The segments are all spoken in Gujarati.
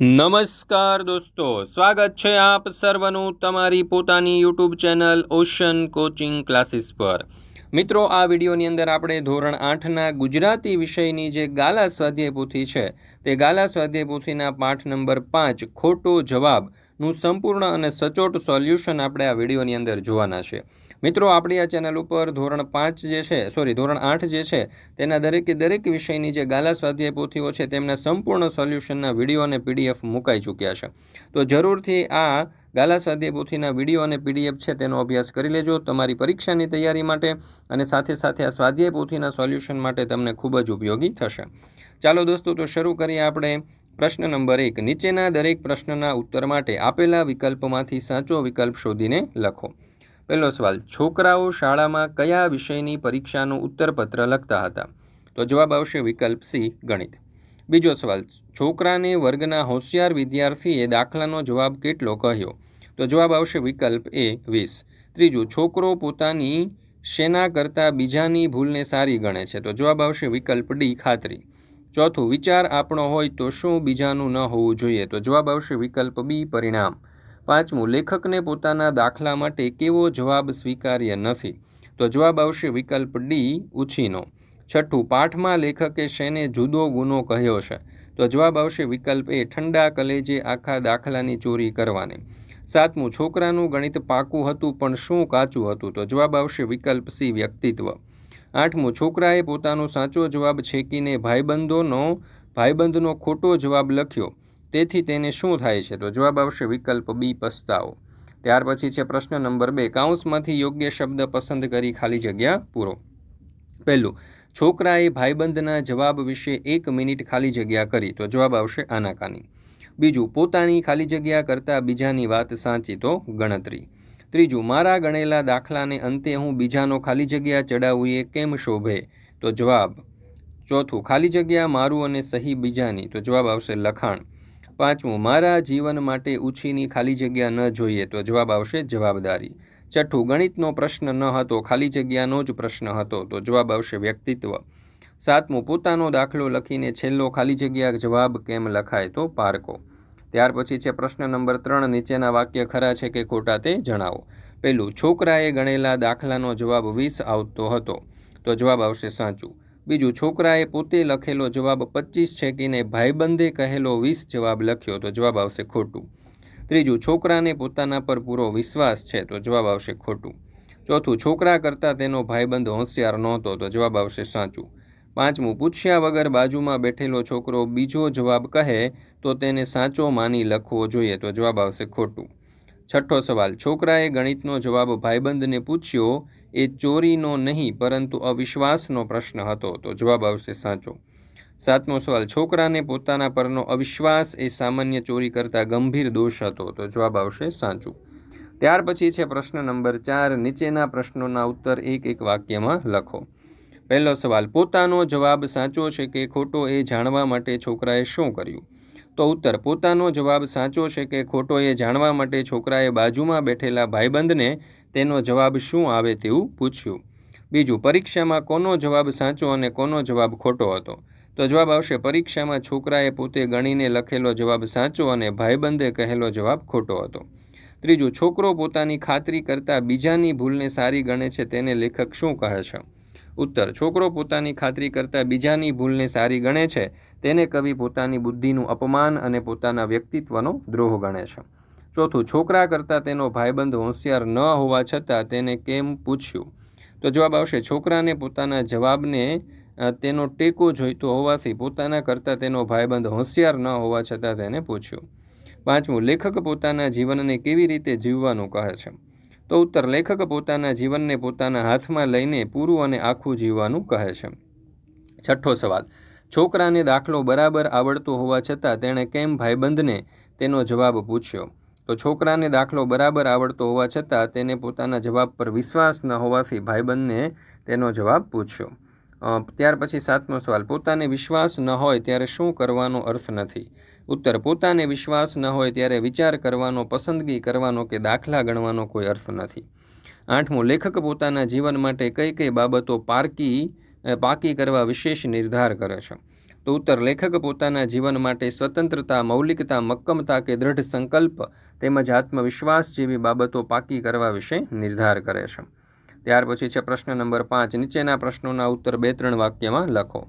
નમસ્કાર દોસ્તો, સ્વાગત છે આપ સર્વનું તમારી પોતાની YouTube channel ocean coaching classes પર. મિત્રો, આ વિડીયોની અંદર આપણે ધોરણ આઠના ગુજરાતી વિષયની જે ગાલા સ્વાધ્યાય પોથી છે, તે ગાલા સ્વાધ્યાય પોથીના પાઠ નંબર પાંચ, ખોટો જવાબનું સંપૂર્ણ અને સચોટ સોલ્યુશન આપણે આ વિડીયોની અંદર જોવાના છે. મિત્રો, આપણી આ ચેનલ ઉપર ધોરણ પાંચ જે છે સોરી ધોરણ આઠ જે છે, તેના દરેકે દરેક વિષયની જે ગાલા સ્વાધ્યાય પોથીઓ છે, તેમના સંપૂર્ણ સોલ્યુશનના વીડિયો અને પીડીએફ મુકાઈ ચૂક્યા છે. તો જરૂરથી આ ગાલા સ્વાધ્યાય પોથીના વીડિયો અને પીડીએફ છે, તેનો અભ્યાસ કરી લેજો તમારી પરીક્ષાની તૈયારી માટે અને સાથે સાથે આ સ્વાધ્યાય પોથીના સોલ્યુશન માટે તમને ખૂબ જ ઉપયોગી થશે. ચાલો દોસ્તો, તો શરૂ કરીએ આપણે પ્રશ્ન નંબર એક. નીચેના દરેક પ્રશ્નના ઉત્તર માટે આપેલા વિકલ્પમાંથી સાચો વિકલ્પ શોધીને લખો. પહેલો સવાલ, છોકરાઓ શાળામાં કયા વિષયની પરીક્ષાનું ઉત્તરપત્ર લખતા હતા? તો જવાબ આવશે વિકલ્પ સી, ગણિત. બીજો સવાલ, છોકરાને વર્ગના હોશિયાર વિદ્યાર્થીએ દાખલાનો જવાબ કેટલો કહ્યો? તો જવાબ આવશે વિકલ્પ એ, વીસ. ત્રીજું, છોકરો પોતાની શેના કરતાં બીજાની ભૂલને સારી ગણે છે? તો જવાબ આવશે વિકલ્પ ડી, ખાતરી. ચોથું, વિચાર આપણો હોય તો શું બીજાનું ન હોવું જોઈએ? તો જવાબ આવશે વિકલ્પ બી, પરિણામ. પાંચમું, લેખકને પોતાના દાખલા માટે કેવો જવાબ સ્વીકાર્ય નથી? તો જવાબ આવશે વિકલ્પ ડી, ઉછીનો. છઠ્ઠું, પાઠમાં લેખકે શેને જુદો ગુનો કહ્યો છે? તો જવાબ આવશે વિકલ્પ એ, ઠંડા કલેજે આખા દાખલાની ચોરી કરવાની. સાતમું, છોકરાનું ગણિત પાકું હતું પણ શું કાચું હતું? તો જવાબ આવશે વિકલ્પ સી, વ્યક્તિત્વ. આઠમું, છોકરાએ પોતાનો સાચો જવાબ છેકીને ભાઈબંધોનો, ભાઈબંધનો ખોટો જવાબ લખ્યો. તેથી તેને શું થાય છે? તો જવાબ આવશે વિકલ્પ બી, પસ્તાવો. ત્યાર પછી છે પ્રશ્ન નંબર બે. કાઉન્સમાંથી યોગ્ય શબ્દ પસંદ કરી ખાલી જગ્યા પૂરો. પહેલું, છોકરાએ ભાઈબંધના જવાબ વિશે એક મિનિટ ખાલી જગ્યા કરી. તો જવાબ આવશે આનાકાની. બીજું, પોતાની ખાલી જગ્યા કરતાં બીજાની વાત સાચી તો ગણતરી. ત્રીજું, મારા ગણેલા દાખલાને અંતે હું બીજાનો ખાલી જગ્યા ચડાવું એ કેમ શોભે? તો જવાબ, ચોથું, ખાલી જગ્યા મારું અને સહી બીજાની. તો જવાબ આવશે લખાણ. પાંચમું, મારા જીવન માટે ઉછીની ખાલી જગ્યા ન જોઈએ તો જવાબ આવશે જવાબદારી. છઠ્ઠું, ગણિતનો પ્રશ્ન ન હતો, ખાલી જગ્યાનો જ પ્રશ્ન હતો તો જવાબ આવશે વ્યક્તિત્વ. સાતમું, પોતાનો દાખલો લખીને છેલ્લો ખાલી જગ્યા જવાબ કેમ લખાય તો પારકો ત્યાર પછી છે પ્રશ્ન નંબર ત્રણ, નીચેના વાક્ય ખરા છે કે ખોટા તે જણાવો. પહેલું, છોકરાએ ગણેલા દાખલાનો જવાબ વીસ આવતો હતો તો જવાબ આવશે સાચું. બીજું, છોકરાએ પોતે લખેલો જવાબ પચીસ છેકીને ભાઈબંધે કહેલો વીસ જવાબ લખ્યો, તો જવાબ આવશે ખોટું. ત્રીજું, છોકરાને પોતાના પર પૂરો વિશ્વાસ છે, તો જવાબ આવશે ખોટું. ચોથું, છોકરા કરતાં તેનો ભાઈબંધ હોશિયાર નહોતો, તો જવાબ આવશે સાચું. પાંચમું, પૂછ્યા વગર બાજુમાં બેઠેલો છોકરો બીજો જવાબ કહે, તો તેને સાચો માની લખવો જોઈએ, તો જવાબ આવશે ખોટું. છઠ્ઠો સવાલ, છોકરાએ ગણિતનો જવાબ ભાઈબંધને પૂછ્યો, એ ચોરીનો નહીં, પરંતુ અવિશ્વાસનો પ્રશ્ન હતો. તો જવાબ આવશે સાચો. સાતમો સવાલ, છોકરાને પોતાના પરનો અવિશ્વાસ એ સામાન્ય ચોરી કરતાં ગંભીર દોષ હતો. તો જવાબ આવશે સાચું. ત્યાર પછી છે પ્રશ્ન નંબર ચાર, નીચેના પ્રશ્નોના ઉત્તર એક એક વાક્યમાં લખો. પહેલો સવાલ, પોતાનો જવાબ સાચો છે કે ખોટો એ જાણવા માટે છોકરાએ શું કર્યું? તો ઉત્તર, પોતાનો જવાબ સાચો છે કે ખોટો એ જાણવા માટે છોકરાએ બાજુમાં બેઠેલા ભાઈબંધને તેનો જવાબ શું આવે તેવું પૂછ્યું. બીજું, પરીક્ષામાં કોનો જવાબ સાચો અને કોનો જવાબ ખોટો હતો? તો જવાબ આવશે, પરીક્ષામાં છોકરાએ પોતે ગણીને લખેલો જવાબ સાચો અને ભાઈબંધે કહેલો જવાબ ખોટો હતો. ત્રીજું, છોકરો પોતાની ખાતરી કરતાં બીજાની ભૂલને સારી ગણે છે, તેને લેખક શું કહે છે? ઉત્તર, છોકરો પોતાની ખાતરી કરતાં બીજાની ભૂલને સારી ગણે છે તેને કવિ પોતાની બુદ્ધિનું અપમાન અને પોતાના વ્યક્તિત્વનો દ્રોહ ગણે છે. ચોથું, છોકરા કરતાં તેનો ભાઈબંધ હોશિયાર ન હોવા છતાં તેને કેમ પૂછ્યું? તો જવાબ આવશે, છોકરાને પોતાના જવાબને તેનો ટેકો જોઈતો હોવાથી પોતાના કરતાં તેનો ભાઈબંધ હોશિયાર ન હોવા છતાં તેને પૂછ્યું. પાંચમું, લેખક પોતાના જીવનને કેવી રીતે જીવવાનું કહે છે? તો ઉત્તર, લેખક પોતાના જીવનને પોતાના હાથમાં લઈને પૂરું અને આખું જીવવાનું કહે છે. છઠ્ઠો સવાલ છોકરાને દાખલો બરાબર આવડતો હોવા છતાં તેણે કેમ ભાઈબંધને તેનો જવાબ પૂછ્યો? તો છોકરાને દાખલો બરાબર આવડતો હોવા છતાં તેને પોતાના જવાબ પર વિશ્વાસ ન હોવાથી ભાઈબંધને તેનો જવાબ પૂછ્યો. ત્યાર પછી સાતમો સવાલ, પોતાને વિશ્વાસ ન હોય ત્યારે શું કરવાનો અર્થ નથી? ઉત્તર, પોતાને વિશ્વાસ ન હોય ત્યારે વિચાર કરવાનો, પસંદગી કરવાનો કે દાખલા ગણવાનો કોઈ અર્થ નથી. આઠમો, લેખક પોતાના જીવન માટે કઈ કઈ બાબતો પારકી પાકી કરવા વિશેષ નિર્ધાર કરે છે. તો ઉત્તર, લેખક પોતાના જીવન માટે સ્વતંત્રતા, મૌલિકતા, મક્કમતા કે દ્રઢ સંકલ્પ તેમજ આત્મવિશ્વાસ જેવી બાબતો પાકી કરવા વિશે નિર્ધાર કરે છે. ત્યાર પછી છે પ્રશ્ન નંબર પાંચ. નીચેના પ્રશ્નોના ઉત્તર બે ત્રણ વાક્યમાં લખો.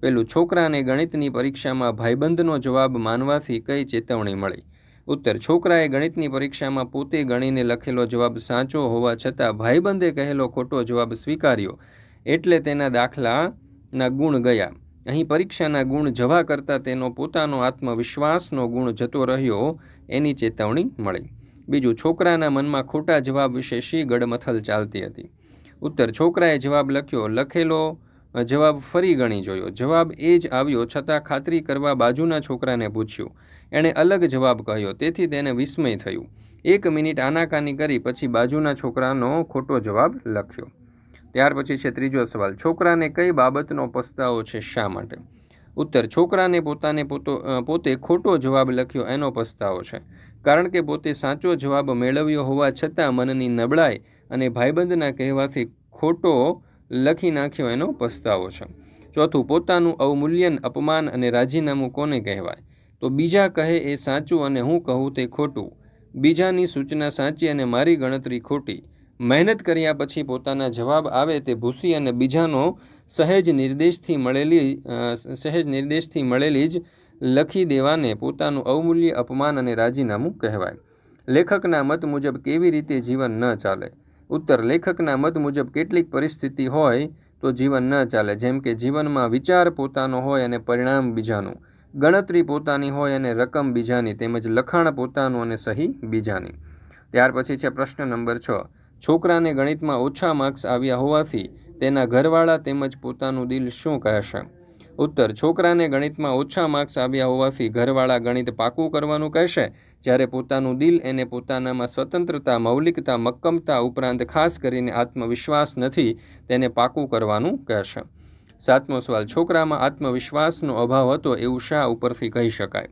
પેલું, છોકરાને ગણિતની પરીક્ષામાં ભાઈબંધનો જવાબ માનવાથી કઈ ચેતવણી મળી? ઉત્તર, છોકરાએ ગણિતની પરીક્ષામાં પોતે ગણીને લખેલો જવાબ સાચો હોવા છતાં ભાઈબંધે કહેલો ખોટો જવાબ સ્વીકાર્યો. એટલે તેના દાખલાના ગુણ ગયા. અહીં પરીક્ષાના ગુણ જવા કરતાં તેનો પોતાનો આત્મવિશ્વાસનો ગુણ જતો રહ્યો, એની ચેતવણી મળી. બીજું, છોકરાના મનમાં ખોટા જવાબ વિશે શી ગડમથલ ચાલતી હતી? ઉત્તર, છોકરાએ જવાબ લખ્યો, લખેલો જવાબ ફરી ગણી જોયો. જવાબ એ જ આવ્યો છતાં ખાતરી કરવા બાજુના છોકરાને પૂછ્યું. એણે અલગ જવાબ કહ્યો. તેથી તેને વિસ્મય થયું. એક મિનિટ આનાકાની કરી, પછી બાજુના છોકરાનો ખોટો જવાબ લખ્યો. ત્યાર પછી છે ત્રીજો સવાલ, છોકરાને કઈ બાબતનો પસ્તાવો છે શા માટે? ઉત્તર, છોકરાને પોતાને પોતો પોતે ખોટો જવાબ લખ્યો એનો પસ્તાવો છે. કારણ કે પોતે સાચો જવાબ મેળવ્યો હોવા છતાં મનની નબળાઈ અને ભાઈબંધના કહેવાથી ખોટો લખી નાખ્યો એનો પસ્તાવો છે. ચોથું, પોતાનું અવમૂલ્યન, અપમાન અને રાજીનામું કોને કહેવાય? તો બીજા કહે એ સાચું અને હું કહું તે ખોટું. બીજાની સૂચના સાચી અને મારી ગણતરી ખોટી. મહેનત કર્યા પછી પોતાના જવાબ આવે તે ભૂસી અને બીજાનો સહેજ નિર્દેશથી મળેલી સહેજ નિર્દેશથી મળેલી જ લખી દેવાને પોતાનું અવમૂલ્ય અપમાન અને રાજીનામું કહેવાય. લેખકના મત મુજબ કેવી રીતે જીવન ન ચાલે? ઉત્તર, લેખકના મત મુજબ કેટલીક પરિસ્થિતિ હોય તો જીવન ન ચાલે, જેમ કે જીવનમાં વિચાર પોતાનો હોય અને પરિણામ બીજાનું. ગણતરી પોતાની હોય અને રકમ બીજાની, તેમજ લખાણ પોતાનું અને સહી બીજાની. ત્યાર પછી છે પ્રશ્ન નંબર છ. છોકરાને ગણિતમાં ઓછા માર્ક્સ આવ્યા હોવાથી તેના ઘરવાળા તેમજ પોતાનું દિલ શું કહેશે? ઉત્તર, છોકરાને ગણિતમાં ઓછા માર્ક્સ આવ્યા હોવાથી ઘરવાળા ગણિત પાકું કરવાનું કહેશે, જ્યારે પોતાનું દિલ એને પોતાનામાં સ્વતંત્રતા, મૌલિકતા, મક્કમતા ઉપરાંત ખાસ કરીને આત્મવિશ્વાસ નથી, તેને પાકું કરવાનું કહેશે. સાતમો સવાલ, છોકરામાં આત્મવિશ્વાસનો અભાવ હતો એવું શા ઉપરથી કહી શકાય?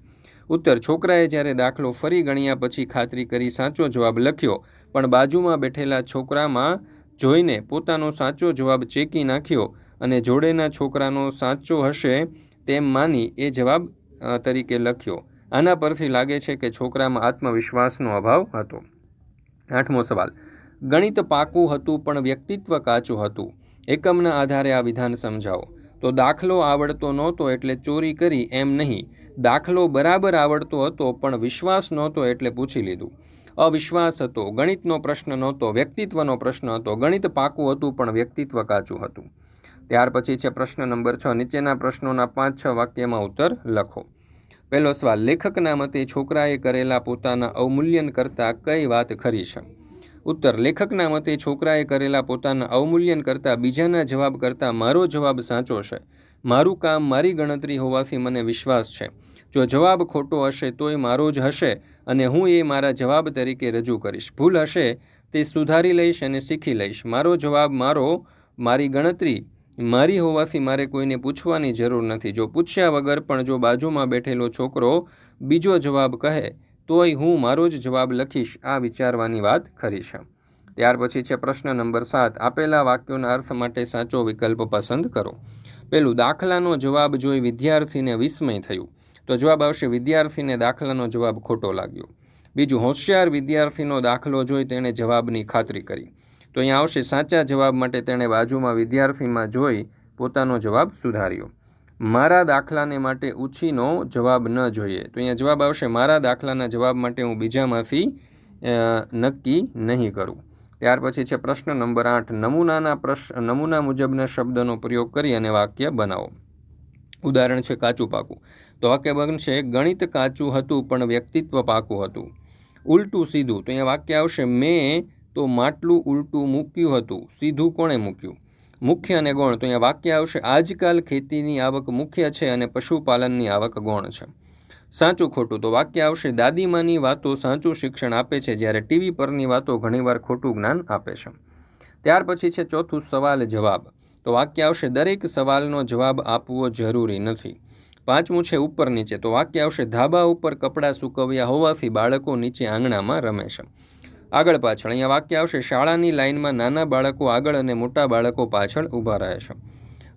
ઉત્તર છોકરાએ જ્યારે દાખલો ફરી ગણ્યા પછી ખાતરી કરી સાચો જવાબ લખ્યો, પણ બાજુમાં બેઠેલા છોકરામાં જોઈને પોતાનો સાચો જવાબ ચેકી નાખ્યો અને જોડેના છોકરાનો સાચો હશે તેમ માની એ જવાબ તરીકે લખ્યો. આના પરથી લાગે છે કે છોકરામાં આત્મવિશ્વાસનો અભાવ હતો. આઠમો સવાલ. ગણિત પાકું હતું પણ વ્યક્તિત્વ કાચું હતું. એકમના આધારે આ વિધાન સમજાવો. તો દાખલો આવડતો નહોતો એટલે ચોરી કરી એમ નહીં. દાખલો બરાબર આવડતો હતો પણ વિશ્વાસ નહોતો એટલે પૂછી લીધું. અવિશ્વાસ હતો, ગણિતનો પ્રશ્ન નહોતો, વ્યક્તિત્વનો પ્રશ્ન હતો, ગણિત પાકું હતું પણ વ્યક્તિત્વ કાચું હતું. ત્યાર પછી છે પ્રશ્ન નંબર છ, નીચેના પ્રશ્નોના પાંચ છ વાક્યમાં ઉત્તર લખો. પહેલો સવાલ, લેખકના મતે છોકરાએ કરેલા પોતાના અવમૂલ્યન કરતાં કઈ વાત ખરી છે? ઉત્તર, લેખકના મતે છોકરાએ કરેલા પોતાના અવમૂલ્યન કરતાં બીજાના જવાબ કરતાં મારો જવાબ સાચો છે. મારું કામ મારી ગણતરી હોવાથી મને વિશ્વાસ છે. જો જવાબ ખોટો હશે તોય મારો જ હશે અને હું એ મારા જવાબ તરીકે રજૂ કરીશ. ભૂલ હશે તે સુધારી લઈશ અને શીખી લઈશ. મારો જવાબ મારો, મારી ગણતરી મારી હોવાથી મારે કોઈને પૂછવાની જરૂર નથી. જો પૂછ્યા વગર પણ જો બાજુમાં બેઠેલો છોકરો બીજો જવાબ કહે, તોય હું મારો જ જવાબ લખીશ, આ વિચારવાની વાત ખરી છે ત્યાર પછી છે પ્રશ્ન નંબર સાત. આપેલા વાક્યોના અર્થ માટે સાચો વિકલ્પ પસંદ કરો. પેલું, દાખલાનો જવાબ જોઈ વિદ્યાર્થીને વિસ્મય થયું. તો જવાબ આવશે વિદ્યાર્થીને દાખલાનો જવાબ ખોટો લાગ્યો. બીજું, હોશિયાર વિદ્યાર્થીનો દાખલો જોઈ તેણે જવાબની ખાતરી કરી. તો અહીંયા આવશે, સાચા જવાબ માટે તેણે બાજુમાં વિદ્યાર્થીમાં જોઈ પોતાનો જવાબ સુધાર્યો. મારા દાખલાને માટે ઉછીનો જવાબ ન જોઈએ. તો અહીંયા જવાબ આવશે, મારા દાખલાના જવાબ માટે હું બીજામાંથી નક્કી નહીં કરું. ત્યાર પછી છે પ્રશ્ન નંબર આઠ. નમૂનાના પ્રશ્ન નમૂના મુજબના શબ્દનો પ્રયોગ કરી અને વાક્ય બનાવો. ઉદાહરણ છે કાચું પાકું. તો વાક્ય બનશે ગણિત કાચું હતું, પણ વ્યક્તિત્વ પાકું હતું. ઉલટું સીધું. તો અહીંયા વાક્ય આવશે, મેં તો માટલું ઉલટું મૂક્યું હતું. સીધું કોણે મૂક્યું? મુખ્ય અને ગૌણ. તો અહીંયા વાક્ય આવશે, આજકાલ ખેતીની આવક મુખ્ય છે અને પશુપાલનની આવક ગૌણ છે. સાચું ખોટું. તો વાક્ય આવશે, દાદીમાની વાતો સાચું શિક્ષણ આપે છે, જ્યારે ટીવી પરની વાતો ઘણીવાર ખોટું જ્ઞાન આપે છે. ત્યાર પછી છે ચોથું સવાલ જવાબ. તો વાક્ય આવશે, દરેક સવાલનો જવાબ આપવો જરૂરી નથી. પાંચમું છે ઉપર નીચે. તો વાક્ય આવશે, ધાબા ઉપર કપડાં સૂકવ્યા હોવાથી બાળકો નીચે આંગણામાં રમે છે. આગળ પાછળ, અહીંયા વાક્ય આવશે, શાળાની લાઇનમાં નાના બાળકો આગળ અને મોટા બાળકો પાછળ ઊભા રહે છે.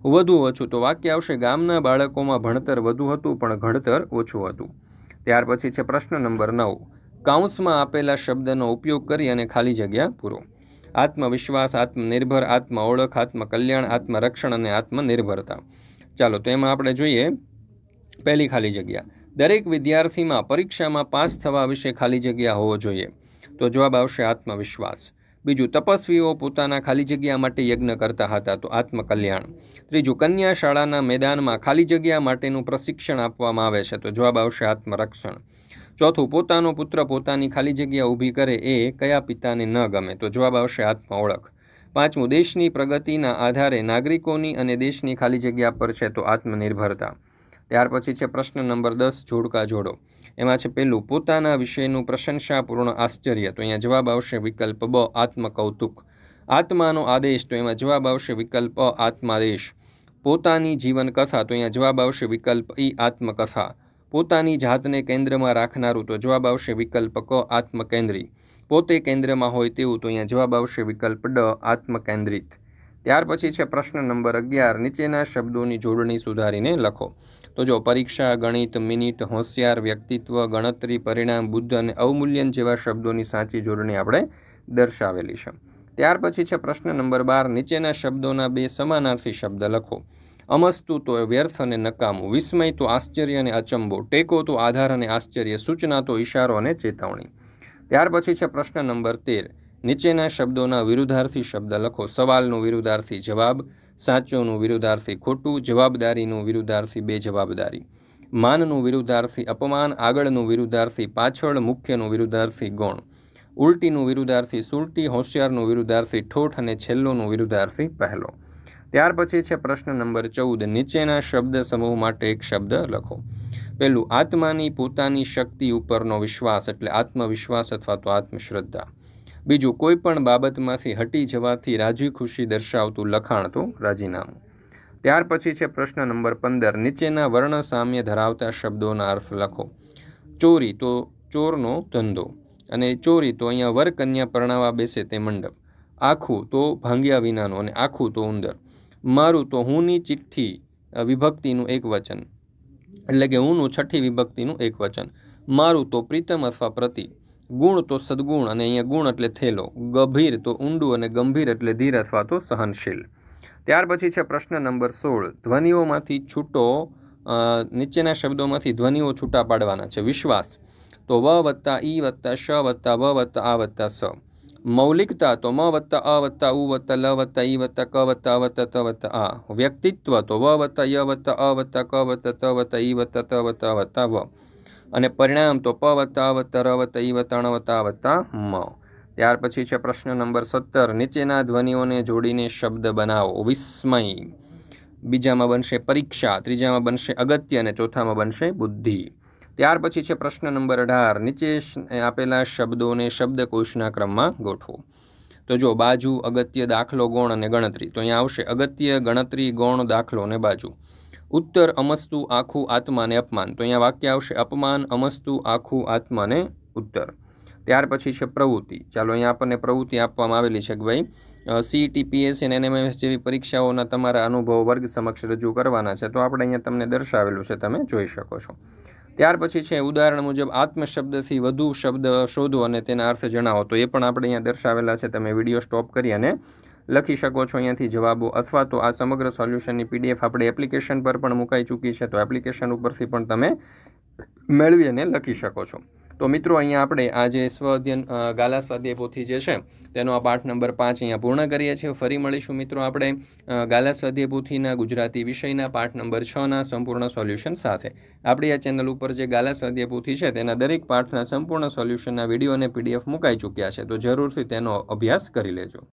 વધુ ઓછું, તો વાક્ય આવશે, ગામના બાળકોમાં ભણતર વધુ હતું, પણ ઘડતર ઓછું હતું. ત્યાર પછી છે પ્રશ્ન નંબર નવ. કાઉન્સમાં આપેલા શબ્દનો ઉપયોગ કરી અને ખાલી જગ્યા પૂરો. આત્મવિશ્વાસ, આત્મનિર્ભર આત્મ ઓળખ આત્મકલ્યાણ, આત્મરક્ષણ અને આત્મનિર્ભરતા. ચાલો, તો એમાં આપણે જોઈએ પહેલી ખાલી જગ્યા. દરેક વિદ્યાર્થીમાં પરીક્ષામાં પાસ થવા વિશે ખાલી જગ્યા હોવો જોઈએ. તો જવાબ આવશે આત્મવિશ્વાસ. બીજું, તપસ્વીઓ પોતાના ખાલી જગ્યા માટે યજ્ઞ કરતા હતા તો આત્મકલ્યાણ. ત્રીજું, કન્યા શાળાના મેદાનમાં ખાલી જગ્યા માટેનું પ્રશિક્ષણ આપવામાં આવે છે તો જવાબ આવશે આત્મરક્ષણ. ચોથું, પોતાનો પુત્ર પોતાની ખાલી જગ્યા ઊભી કરે એ કયા પિતાને ન ગમે તો જવાબ આવશે આત્મ ઓળખ. પાંચમું, દેશની પ્રગતિના આધારે નાગરિકોની અને દેશની ખાલી જગ્યા પર છે તો આત્મનિર્ભરતા. ત્યાર પછી છે પ્રશ્ન નંબર દસ, જોડકા જોડો. એમાં છે પહેલું પોતાના વિષયનું પ્રશંસાપૂર્ણ આશ્ચર્ય. તો અહીંયા જવાબ આવશે વિકલ્પ બ, આત્મકૌતુક. આત્માનો આદેશ, તો એમાં જવાબ આવશે વિકલ્પ અ, આત્માદેશ. પોતાની જીવન કથા તો અહીંયા જવાબ આવશે વિકલ્પ ઈ, આત્મકથા. પોતાની જાતને કેન્દ્રમાં રાખનારું, તો જવાબ આવશે વિકલ્પ ક, આત્મકેન્દ્રી. પોતે કેન્દ્રમાં હોય તેવું, તો અહીંયા જવાબ આવશે વિકલ્પ ડ, આત્મકેન્દ્રિત. ત્યાર પછી છે પ્રશ્ન નંબર અગિયાર, નીચેના શબ્દોની જોડણી સુધારીને લખો. તો જો પરીક્ષા, ગણિત, મિનિટ, હોશિયાર, વ્યક્તિત્વ, ગણતરી, પરિણામ, બુદ્ધ અને અવમૂલ્યન જેવા શબ્દોની સાચી જોડણી આપણે દર્શાવેલી છે. ત્યાર પછી છે પ્રશ્ન નંબર બાર, નીચેના શબ્દોના બે સમાનાર્થી શબ્દ લખો. અમસ્તુ તો વ્યર્થ અને નકામું, વિસ્મય તો આશ્ચર્ય અને અચંબો, ટેકો તો આધાર અને આશ્ચર્ય, સૂચના તો ઇશારો અને ચેતવણી. ત્યાર પછી છે પ્રશ્ન નંબર તેર નીચેના શબ્દોના વિરુદ્ધાર્થી શબ્દ લખો. સવાલનું વિરુદ્ધાર્થી જવાબ, સાચોનું વિરુદ્ધાર્થી ખોટું, જવાબદારીનું વિરુદ્ધાર્થી બે જવાબદારી. માનનું વિરુદ્ધાર્થી અપમાન, આગળનું વિરુદ્ધાર્થી પાછળ, મુખ્યનું વિરુદ્ધાર્થી ગૌણ. ઉલટીનું વિરુદ્ધાર્થી સુલટી, હોશિયારનું વિરુદ્ધાર્થી ઠોઠ અને છેલ્લોનું વિરુદ્ધાર્થી પહેલો. ત્યાર પછી છે પ્રશ્ન નંબર ચૌદ. નીચેના શબ્દ સમૂહ માટે એક શબ્દ લખો. પહેલું, આત્માની પોતાની શક્તિ ઉપરનો વિશ્વાસ એટલે આત્મવિશ્વાસ અથવા તો આત્મશ્રદ્ધા. બીજું, કોઈ પણ બાબતમાંથી હટી જવાથી રાજી ખુશી દર્શાવતું લખાણ તો રાજીનામું. ત્યાર પછી છે પ્રશ્ન નંબર પંદર, નીચેના વર્ણ સામ્ય ધરાવતા શબ્દોના અર્થ લખો. ચોરી તો ચોરનો ધંધો અને ચોરી તો અહીંયા વર કન્યા પરણાવા બેસે તે મંડપ. આખું તો ભાંગ્યા વિનાનું અને આખું તો ઉંદર. મારું તો હુંની ચિઠ્ઠી વિભક્તિનું એક વચન. એટલે કે હુંનું છઠ્ઠી વિભક્તિનું એક વચન. મારું તો પ્રીતમ અથવા પ્રતિ. ગુણ તો સદગુણ અને અહીંયા ગુણ એટલે થેલો. ગંભીર તો ઊંડું અને ગંભીર એટલે ધીર અથવા તો સહનશીલ. ત્યાર પછી છે પ્રશ્ન નંબર સોળ. ધ્વનિઓમાંથી છૂટો નીચેના શબ્દોમાંથી ધ્વનિઓ છૂટા પાડવાના છે. વિશ્વાસ. તો વ વત્તા ઈ વત્તા શ વત્તા વ વત્તા આ વત્તા સ. મૌલિકતા તો મ વત્તા અ વત્તા ઉ વત્તા લ વત્તા ઈ વત્તા ક વત્તા વત્તા ત વત્તા આ. વ્યક્તિત્વ તો વ વત્તા ય વત્તા અ વત્તા ક વત્તા ત વત્તા ઈ વત્તા ત વત્તા વત્તા વ. અને પરિણામ તો પ વત્તા અ વત્તા ઈ વત્તા વત્તા વત્તા મ. ત્યાર પછી છે પ્રશ્ન નંબર સત્તર. નીચેના ધ્વનિઓને જોડીને શબ્દ બનાવો. વિસ્મય. બીજામાં બનશે પરીક્ષા. ત્રીજામાં બનશે અગત્ય અને ચોથામાં બનશે બુદ્ધિ. ત્યાર પછી છે પ્રશ્ન નંબર અઢાર. નીચે આપેલા શબ્દોને શબ્દકોશના ક્રમમાં ગોઠવો. તો જો બાજુ અગત્ય દાખલો ગૌણ અને ગણતરી. તો અહીંયા આવશે અગત્ય, ગણતરી, ગૌણ, દાખલો અને બાજુ. ઉત્તર અમસ્તુ આખું આત્માને અપમાન. તો અહીંયા વાક્ય આવશે, અપમાન, અમસ્તુ, આખું આત્માને ઉત્તર. ત્યાર પછી છે પ્રવૃત્તિ. ચાલો અહીંયા આપણને પ્રવૃત્તિ આપવામાં આવેલી છે કે ભાઈ સીઈટી પીએસસી અને એનએમએસ જેવી પરીક્ષાઓના તમારા અનુભવો વર્ગ સમક્ષ રજૂ કરવાના છે. તો આપણે અહીંયા તમને દર્શાવેલું છે, તમે જોઈ શકો છો. ત્યાર પછી છે ઉદાહરણ મુજબ આત્મ શબ્દથી વધુ શબ્દ શોધો અને તેના અર્થ જણાવો. તો એ પણ આપણે અહીંયા દર્શાવેલા છે. તમે વીડિયો સ્ટોપ કરી અને લખી શકો છો અહીંયાથી જવાબો અથવા તો આ સમગ્ર સોલ્યુશનની પીડીએફ આપણે એપ્લિકેશન પર પણ મુકાઈ ચૂકી છે, તો એપ્લિકેશન ઉપરથી પણ તમે મેળવી અને લખી શકો છો. તો મિત્રો, અહીંયા આપણે આ જે સ્વ અધ્યયન ગાલા સ્વાધ્યાય પોથી જે છે, તેનો આ પાઠ નંબર પાંચ અહીંયા પૂર્ણ કરીએ છીએ. ફરી મળીશું મિત્રો આપણે ગાલા સ્વાધ્યાય પોથીના ગુજરાતી વિષયના પાઠ નંબર છના સંપૂર્ણ સોલ્યુશન સાથે. આપણી આ ચેનલ ઉપર જે ગાલા સ્વાધ્યાય પોથી છે, તેના દરેક પાઠના સંપૂર્ણ સોલ્યુશનના વીડિયો અને પીડીએફ મુકાઈ ચૂક્યા છે, તો જરૂરથી તેનો અભ્યાસ કરી લેજો.